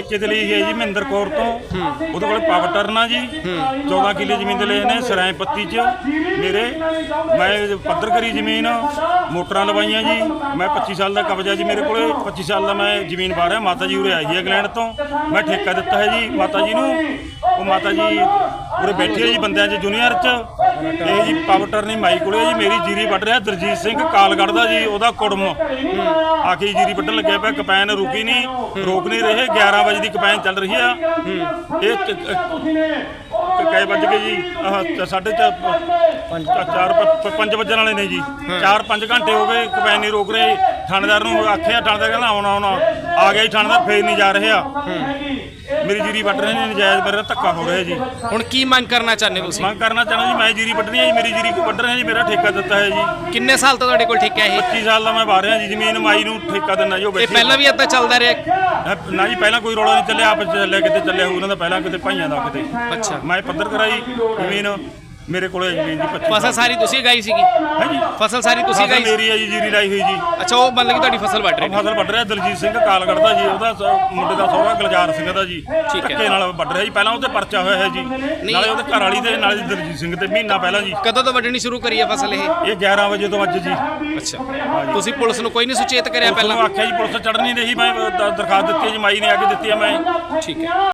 ਠੇਕੇ ਤੇ ਲਈ ਹੈ ਜੀ ਮਹਿੰਦਰ ਕੌਰ ਤੋਂ। ਉਹਦੇ ਕੋਲੇ ਪਾਵਰ ਟਰਨ ਜੀ। 14 ਕਿੱਲੇ ਜ਼ਮੀਨ ਦੇ ਲਏ ਨੇ ਸਰਾਏ ਪੱਤੀ ਚ। ਮੇਰੇ, ਮੈਂ ਪੱਧਰ ਕਰੀ ਜ਼ਮੀਨ, ਮੋਟਰਾਂ ਲਵਾਈਆਂ ਜੀ। ਮੈਂ 25 ਸਾਲ ਦਾ ਕਬਜ਼ਾ ਜੀ ਮੇਰੇ ਕੋਲੇ। 25 ਸਾਲ ਦਾ ਮੈਂ ਜ਼ਮੀਨ ਪਾ ਰਿਹਾ ਮਾਤਾ ਜੀ ਉਰੇ ਆਈ ਹੈ ਇੰਗਲੈਂਡ ਤੋਂ। ਮੈਂ ਠੇਕਾ ਦਿੱਤਾ ਹੈ ਜੀ ਮਾਤਾ ਜੀ ਨੂੰ। ਉਹ ਮਾਤਾ ਜੀ ਉਰੇ ਬੈਠੇ ਆ ਜੀ ਬੰਦਿਆਂ 'ਚ ਜੂਨੀਅਰ 'ਚ। ਇਹ ਜੀ ਪਾਵਰ ਟਰਨੀ ਮਾਈ ਕੋਲੇ ਜੀ, ਮੇਰੀ ਜੀਰੀ ਵੱਢ ਰਿਹਾ ਦਰਜੀਤ ਸਿੰਘ ਕਾਲਗੜ੍ਹ ਦਾ ਜੀ, ਉਹਦਾ ਕੁੜਮ। ਆ ਜੀਰੀ ਵੱਢਣ ਲੱਗਿਆ ਪਿਆ, ਕਪੈਨ ਰੁਕੀ ਨਹੀਂ, ਰੋਕ ਨਹੀਂ ਰਹੇ 11 ਵਜੇ ਦੀ ਕਪੈਨ ਚੱਲ ਰਹੀ ਆ। ਇਹ ਕ- ਕ- ਕਈ ਵੱਜ ਗਏ ਜੀ, ਆਹ ਚ- ਸਾਢੇ ਚ- ਪੰਜ ਚਾਰ ਪ- ਪ- ਪੰਜ ਵੱਜਣ ਵਾਲੇ ਨੇ ਜੀ। 4-5 ਘੰਟੇ ਹੋ ਗਏ, ਕਪੈਨ ਨਹੀਂ ਰੋਕ ਰਹੇ। ਥਾਣੇਦਾਰ ਨੂੰ ਆਖਿਆ ਥਾਣੇਦਾਰ ਕਹਿੰਦਾ ਆਉਣਾ ਆਉਣਾ। ਆ ਗਿਆ ਜੀ ਥਾਣੇਦਾਰ ਫੇਰ ਨਹੀਂ ਜਾ ਰਿਹਾ। ਮੇਰੀ ਜੀਰੀ ਵੱਢ ਰਹੇ ਨੇ ਨਜਾਇਜ਼ ਮੇਰੇ ਨਾਲ ਧੱਕਾ ਹੋ ਰਿਹਾ ਜੀ। ਹੁਣ ਕੀ ਮੰਗ ਕਰਨਾ ਚਾਹੁੰਦੇ ਤੁਸੀਂ? ਮੰਗ ਕਰਨਾ ਚਾਹੁੰਦਾ ਜੀ ਮੈਂ ਜੀਰੀ ਵੱਢਣੀ ਹੈ ਜੀ ਮੇਰੀ ਜੀਰੀ ਵੱਢ ਰਹੇ ਜੀ ਮੇਰਾ ਠੇਕਾ ਦਿੱਤਾ ਹੈ ਜੀ। ਕਿੰਨੇ ਸਾਲ ਤੋਂ ਤੁਹਾਡੇ ਕੋਲ ਠੇਕਾ ਇਹ? 25 ਸਾਲ ਦਾ ਮੈਂ ਵਾਹ ਰਿਹਾ ਜੀ ਜ਼ਮੀਨ ਮਾਈ ਨੂੰ ਠੇਕਾ ਦਿੰਦਾ ਜੋ ਇਹ ਬੈਠੀ ਪਹਿਲਾਂ ਵੀ ਏਦਾਂ ਚੱਲਦਾ ਰਿਹਾ? ਨਾ ਜੀ ਪਹਿਲਾਂ ਕੋਈ ਰੌਲਾ ਨਹੀਂ ਚੱਲਿਆ ਆਪਸ ਚ ਚੱਲਿਆ ਕਿਤੇ ਚੱਲਿਆ ਹੋਊ ਉਹਨਾਂ ਦਾ ਪਹਿਲਾਂ ਕਿਤੇ ਭਾਈਆਂ ਦਾ ਕਿਤੇ। ਅੱਛਾ। ਮੈਂ ਪੱਧਰ ਕਰਾਈ ਜ਼ਮੀਨ। ਮੇਰੇ ਕੋਲੇ ਜ਼ਮੀਨ ਦੀ 25 ਫਸਲ ਸਾਰੀ ਤੁਸੀਂ ਗਾਈ ਸੀਗੀ? ਹੈ ਜੀ ਫਸਲ ਸਾਰੀ ਤੁਸੀਂ ਫਸਲ ਗਾਈ ਸੀ? ਮੇਰੀ ਹੈ ਜੀ ਜੀਰੀ ਲਾਈ ਹੋਈ ਜੀ। ਅੱਛਾ ਉਹ ਮਤਲਬ ਕਿ ਤੁਹਾਡੀ ਫਸਲ ਵੱਢ ਰਹੇ ਨੇ? ਫਸਲ ਵੱਢ ਰਿਹਾ ਦਲਜੀਤ ਸਿੰਘ ਕਾਲਗੜ੍ਹ ਦਾ ਜੀ ਉਹਦਾ ਸ- ਮੁੰਡੇ ਦਾ ਸਹੁਰਾ ਗੁਲਜ਼ਾਰ ਸਿੰਘ ਦਾ ਜੀ। ਠੀਕ ਹੈ। ਧੱਕੇ ਨਾਲ ਵੱਢ ਰਿਹਾ ਜੀ ਪਹਿਲਾਂ ਉਹਤੇ ਪਰਚਾ ਹੋਇਆ ਹੈ ਜੀ। ਨਾਲੇ ਉਹਦੇ ਘਰ ਵਾਲੀ ਤੇ ਨਾਲੇ ਦਲਜੀਤ ਸਿੰਘ ਤੇ ਮਹੀਨਾ ਪਹਿਲਾਂ ਜੀ। ਕਦੋਂ ਤੋਂ ਵੱਢਣੀ ਸ਼ੁਰੂ ਕਰੀ ਹੈ ਫਸਲ ਇਹ? ਇਹ 11 ਵਜੇ ਤੋਂ ਅੱਜ ਜੀ। ਅੱਛਾ। ਤੁਸੀਂ ਪੁਲਿਸ ਨੂੰ ਕੋਈ ਨਹੀਂ ਸੁਚੇਤ ਕਰਿਆ ਪਹਿਲਾਂ ਪਹਿਲਾਂ? ਆਖਿਆ ਜੀ ਪੁਲਿਸ ਚੜ ਨਹੀਂ ਰਹੀ ਮੈਂ ਦ- ਦਰਖਾਸਤ ਦਿੱਤੀ ਹੈ ਜੀ ਮਾਈ ਨੇ ਆ ਕੇ ਦਿੱਤੀ ਹੈ ਮੈਂ ਠੀਕ ਹੈ।